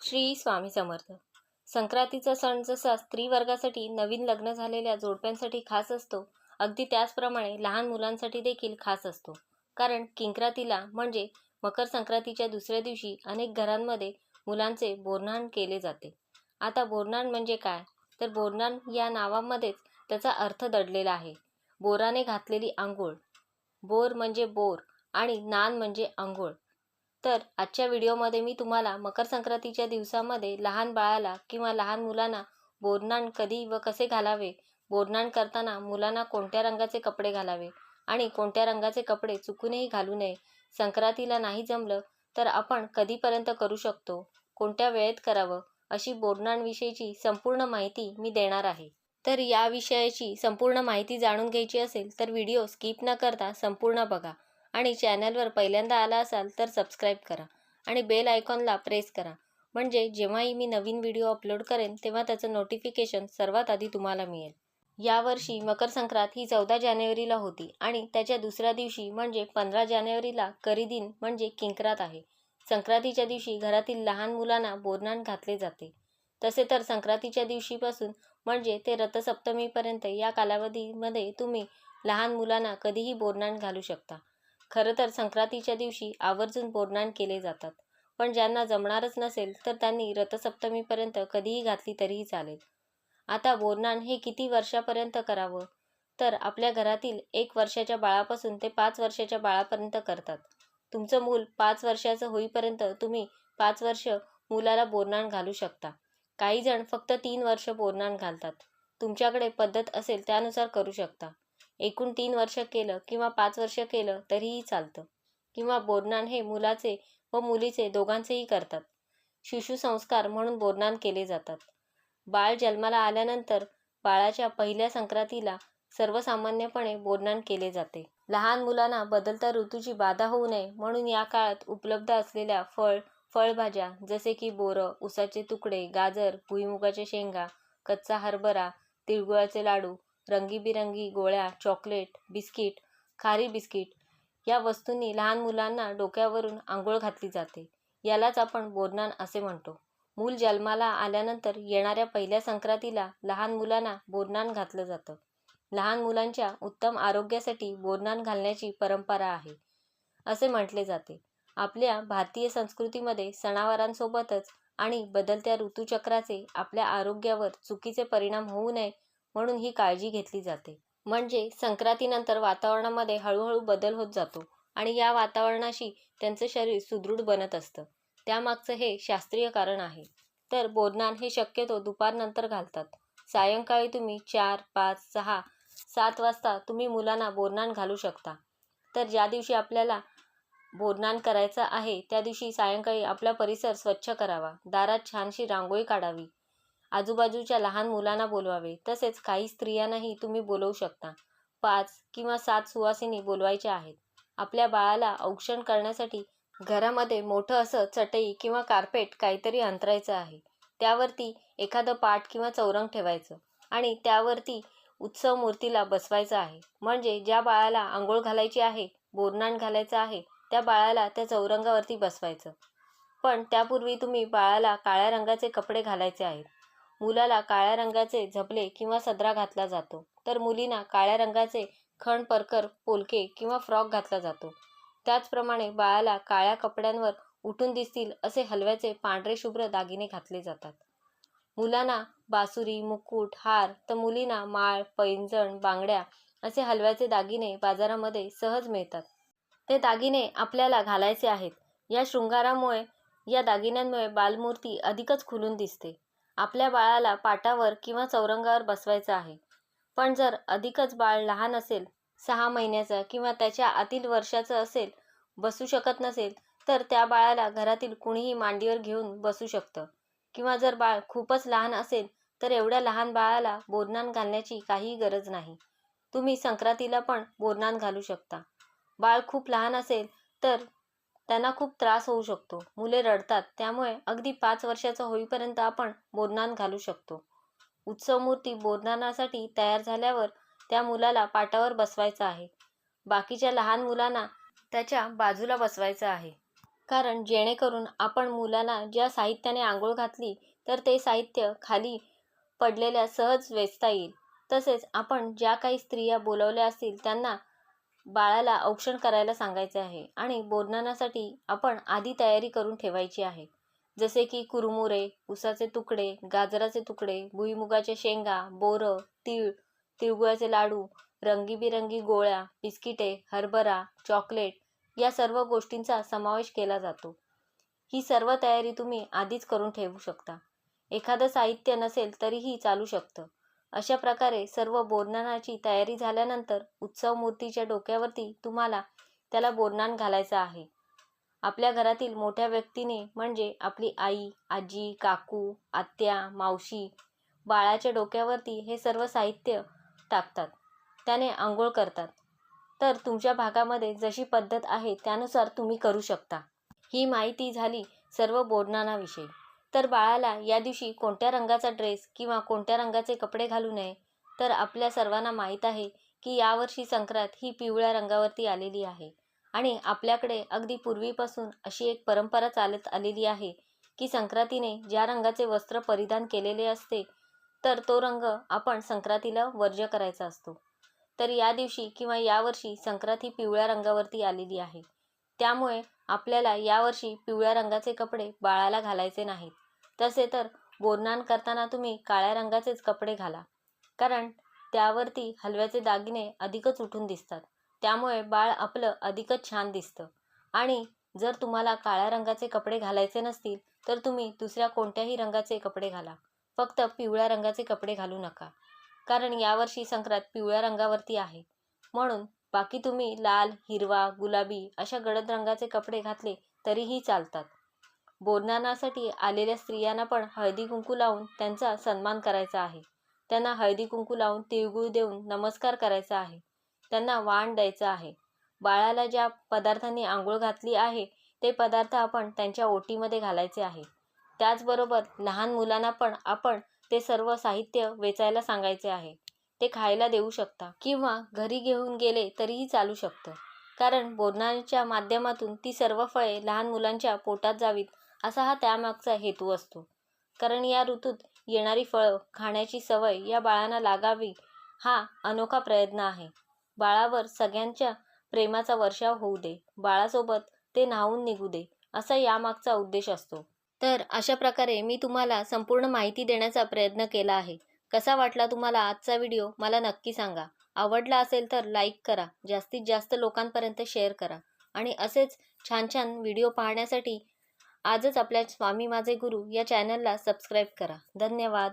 श्री स्वामी समर्थ. संक्रांतीचा सण जसा स्त्री वर्गासाठी नवीन लग्न झालेल्या जोडप्यांसाठी खास असतो अगदी त्याचप्रमाणे लहान मुलांसाठी देखील खास असतो. कारण किंक्रातीला म्हणजे मकर संक्रांतीच्या दुसऱ्या दिवशी अनेक घरांमध्ये मुलांचे बोरनाण केले जाते. आता बोरनाण म्हणजे काय? तर बोरनाण या नावामध्येच त्याचा अर्थ दडलेला आहे. बोराने घातलेली आंघोळ. बोर म्हणजे बोर आणि नान म्हणजे आंघोळ. तर आजच्या व्हिडिओमध्ये मी तुम्हाला मकर संक्रांतीच्या दिवसामध्ये लहान बाळाला किंवा लहान मुलांना बोरनाण कधी व कसे घालावे बोरनाण करताना मुलांना कोणत्या रंगाचे कपडे घालावे आणि कोणत्या रंगाचे कपडे चुकूनही घालू नये संक्रांतीला नाही जमलं तर आपण कधीपर्यंत करू शकतो कोणत्या वेळेत करावं अशी बोरनाणविषयीची संपूर्ण माहिती मी देणार आहे. तर या विषयाची संपूर्ण माहिती जाणून घ्यायची असेल तर व्हिडिओ स्किप न करता संपूर्ण बघा. आणि चॅनलवर पहिल्यांदा आला असाल तर सबस्क्राईब करा आणि बेल आयकॉनला प्रेस करा. म्हणजे जेव्हाही मी नवीन व्हिडिओ अपलोड करेन तेव्हा त्याचं नोटिफिकेशन सर्वात आधी तुम्हाला मिळेल. यावर्षी मकर संक्रांत ही चौदा जानेवारीला होती आणि त्याच्या दुसऱ्या दिवशी म्हणजे पंधरा जानेवारीला करीदिन म्हणजे किंकरात आहे. संक्रांतीच्या दिवशी घरातील लहान मुलांना बोरनाण घातले जाते. तसे तर संक्रांतीच्या दिवशीपासून म्हणजे ते रथसप्तमीपर्यंत या कालावधीमध्ये तुम्ही लहान मुलांना कधीही बोरनाण घालू शकता. खरं तर संक्रांतीच्या दिवशी आवर्जून बोरनाण केले जातात. पण ज्यांना जमणारच नसेल तर त्यांनी रथसप्तमीपर्यंत कधीही घातली तरीही चालेल. आता बोरनाण हे किती वर्षापर्यंत करावं? तर आपल्या घरातील एक वर्षाच्या बाळापासून ते पाच वर्षाच्या बाळापर्यंत करतात. तुमचं मूल पाच वर्षाचं होईपर्यंत तुम्ही पाच वर्ष मुलाला बोरनाण घालू शकता. काही जण फक्त तीन वर्ष बोरनाण घालतात. तुमच्याकडे पद्धत असेल त्यानुसार करू शकता. एकूण तीन वर्ष केलं किंवा पाच वर्ष केलं तरीही चालतं. किंवा बोरनाण हे मुलाचे व मुलीचे दोघांचेही करतात. शिशुसंस्कार म्हणून बोरनान केले जातात. बाळ जन्माला आल्यानंतर बाळाच्या पहिल्या संक्रांतीला सर्वसामान्यपणे बोरनान केले जाते. लहान मुलांना बदलता ऋतूची बाधा होऊ नये म्हणून या काळात उपलब्ध असलेल्या फळ फळभाज्या जसे की बोरं उसाचे तुकडे गाजर भुईमुगाच्या शेंगा कच्चा हरभरा तिळगुळाचे लाडू रंगीबिरंगी गोळ्या चॉकलेट बिस्किट खारी बिस्किट या वस्तूंनी लहान मुलांना डोक्यावरून आंघोळ घातली जाते. यालाच आपण बोरनाण असे म्हणतो. मूल जन्माला आल्यानंतर येणाऱ्या पहिल्या संक्रांतीला लहान मुलांना बोरनाण घातलं जातं. लहान मुलांच्या उत्तम आरोग्यासाठी बोरनान घालण्याची परंपरा आहे. असे म्हटले जाते. आपल्या भारतीय संस्कृतीमध्ये सणावारांसोबतच आणि बदलत्या ऋतूचक्राचे आपल्या आरोग्यावर चुकीचे परिणाम होऊ नये म्हणून ही काळजी घेतली जाते. म्हणजे संक्रांतीनंतर वातावरणामध्ये हळूहळू बदल होत जातो आणि या वातावरणाशी त्यांचं शरीर सुदृढ बनत असतं. त्यामागचं हे शास्त्रीय कारण आहे. तर बोरनाण हे शक्यतो दुपारनंतर घालतात. सायंकाळी तुम्ही चार पाच सहा सात वाजता तुम्ही मुलांना बोरनान घालू शकता. तर ज्या दिवशी आपल्याला बोरनाण करायचं आहे त्या दिवशी सायंकाळी आपला परिसर स्वच्छ करावा. दारात छानशी रांगोळी काढावी. आजूबाजूच्या लहान मुलांना बोलवावे. तसेच काही स्त्रियांनाही तुम्ही बोलवू शकता. पाच किंवा सात सुवासिनी बोलवायच्या आहेत. आपल्या बाळाला औक्षण करण्यासाठी घरामध्ये मोठं असं चटई किंवा कार्पेट काहीतरी अंतरायचं आहे. त्यावरती एखादं पाट किंवा चौरंग ठेवायचं आणि त्यावरती उत्सव मूर्तीला बसवायचं आहे. म्हणजे ज्या बाळाला आंघोळ घालायची आहे बोरनाण घालायचं आहे त्या बाळाला त्या चौरंगावरती बसवायचं. पण त्यापूर्वी तुम्ही बाळाला काळ्या रंगाचे कपडे घालायचे आहेत. मुलाला काळ्या रंगाचे झबले किंवा सदरा घातला जातो. तर मुलींना काळ्या रंगाचे खण परकर पोलके किंवा फ्रॉक घातला जातो. त्याचप्रमाणे बाळाला काळ्या कपड्यांवर उठून दिसतील असे हलव्याचे पांढरे शुभ्र दागिने घातले जातात. मुलांना बासुरी मुकुट हार तर मुलींना माळ पैंजण बांगड्या असे हलव्याचे दागिने बाजारामध्ये सहज मिळतात. ते दागिने आपल्याला घालायचे आहेत. या शृंगारामुळे या दागिन्यांमुळे बालमूर्ती अधिकच खुलून दिसते. आपल्या बाळाला पाटावर किंवा चौरंगावर बसवायचं आहे. पण जर अधिकच बाळ लहान असेल सहा महिन्याचं किंवा त्याच्या आतील वर्षाचं असेल बसू शकत नसेल तर त्या बाळाला घरातील कुणीही मांडीवर घेऊन बसू शकतं. किंवा जर बाळ खूपच लहान असेल तर एवढ्या लहान बाळाला बोरनाण घालण्याची काहीही गरज नाही. तुम्ही संक्रांतीला पण बोरनाण घालू शकता. बाळ खूप लहान असेल तर त्यांना खूप त्रास होऊ शकतो. मुले रडतात त्यामुळे अगदी पाच वर्षाचं होईपर्यंत आपण बोरनान घालू शकतो. उत्सव मूर्ती बोरनाणासाठी तयार झाल्यावर त्या मुलाला पाटावर बसवायचं आहे. बाकीच्या लहान मुलांना त्याच्या बाजूला बसवायचं आहे. कारण जेणेकरून आपण मुलांना ज्या साहित्याने आंघोळ घातली तर ते साहित्य खाली पडलेल्या सहज वेचता येईल. तसेच आपण ज्या काही स्त्रिया बोलवल्या असतील त्यांना बाळाला औक्षण करायला सांगायचे आहे आणि बोरणानासाठी आपण आधी तयारी करून ठेवायची आहे. जसे की कुरमुरे उसाचे तुकडे गाजराचे तुकडे भुईमुगाच्या शेंगा बोरं तीळ तिळगुळाचे लाडू रंगीबिरंगी गोळ्या बिस्किटे हरभरा चॉकलेट या सर्व गोष्टींचा समावेश केला जातो. ही सर्व तयारी तुम्ही आधीच करून ठेवू शकता. एखादं साहित्य नसेल तरीही चालू शकतं. अशा प्रकारे सर्व बोरनानाची तयारी झाल्यानंतर उत्सव मूर्तीच्या डोक्यावरती तुम्हाला त्याला बोरनान घालायचं आहे. आपल्या घरातील मोठ्या व्यक्तीने म्हणजे आपली आई आजी काकू आत्या मावशी बाळाच्या डोक्यावरती हे सर्व साहित्य टाकतात. त्याने आंघोळ करतात. तर तुमच्या भागामध्ये जशी पद्धत आहे त्यानुसार तुम्ही करू शकता. ही माहिती झाली सर्व बोरनानाविषयी. तर बाळाला या दिवशी कोणत्या रंगाचा ड्रेस किंवा कोणत्या रंगाचे कपडे घालू नये तर आपल्या सर्वांना माहीत आहे की यावर्षी संक्रांत ही पिवळ्या रंगावरती आलेली आहे. आणि आपल्याकडे अगदी पूर्वीपासून अशी एक परंपरा चालत आलेली आहे की संक्रांतीने ज्या रंगाचे वस्त्र परिधान केलेले असते तर तो रंग आपण संक्रांतीला वर्ज्य करायचा असतो. तर या दिवशी किंवा यावर्षी संक्रांत ही पिवळ्या रंगावरती आलेली आहे. त्यामुळे आपल्याला यावर्षी पिवळ्या रंगाचे कपडे बाळाला घालायचे नाहीत. तसे तर बोरनान करताना तुम्ही काळ्या रंगाचेच कपडे घाला. कारण त्यावरती हलव्याचे दागिने अधिकच उठून दिसतात. त्यामुळे बाळ आपलं अधिकच छान दिसतं. आणि जर तुम्हाला काळ्या रंगाचे कपडे घालायचे नसतील तर तुम्ही दुसऱ्या कोणत्याही रंगाचे कपडे घाला. फक्त पिवळ्या रंगाचे कपडे घालू नका. कारण यावर्षी संक्रांत पिवळ्या रंगावरती आहे. म्हणून बाकी तुम्ही लाल हिरवा गुलाबी अशा गडद रंगाचे कपडे घातले तरीही चालतात. बोरनानासाठी आलेल्या स्त्रियांना पण हळदी कुंकू लावून त्यांचा सन्मान करायचा आहे. त्यांना हळदी कुंकू लावून तिळगुळ देऊन नमस्कार करायचा आहे. त्यांना वाण द्यायचं आहे. बाळाला ज्या पदार्थांनी आंघोळ घातली आहे ते पदार्थ आपण त्यांच्या ओटीमध्ये घालायचे आहे. त्याचबरोबर लहान मुलांना पण आपण ते सर्व साहित्य वेचायला सांगायचे आहे. ते खायला देऊ शकता किंवा घरी घेऊन गेले तरीही चालू शकतं. कारण बोरणांच्या माध्यमातून ती सर्व फळे लहान मुलांच्या पोटात जावीत असा हा त्यामागचा हेतू असतो. कारण या ऋतूत येणारी फळं खाण्याची सवय या बाळांना लागावी हा अनोखा प्रयत्न आहे. बाळावर सगळ्यांच्या प्रेमाचा वर्षाव होऊ दे बाळासोबत ते न्हावून निघू दे असा यामागचा उद्देश असतो. तर अशा प्रकारे मी तुम्हाला संपूर्ण माहिती देण्याचा प्रयत्न केला आहे. कसा वाटला तुम्हाला आजचा व्हिडिओ? मला नक्की सांगा. आवडला असेल तर लाईक करा. जास्तीत जास्त लोकांपर्यंत शेअर करा. आणि असेच छान छान व्हिडिओ पाहण्यासाठी आजच आपल्या स्वामी माझे गुरु या चॅनलला सबस्क्राईब करा. धन्यवाद.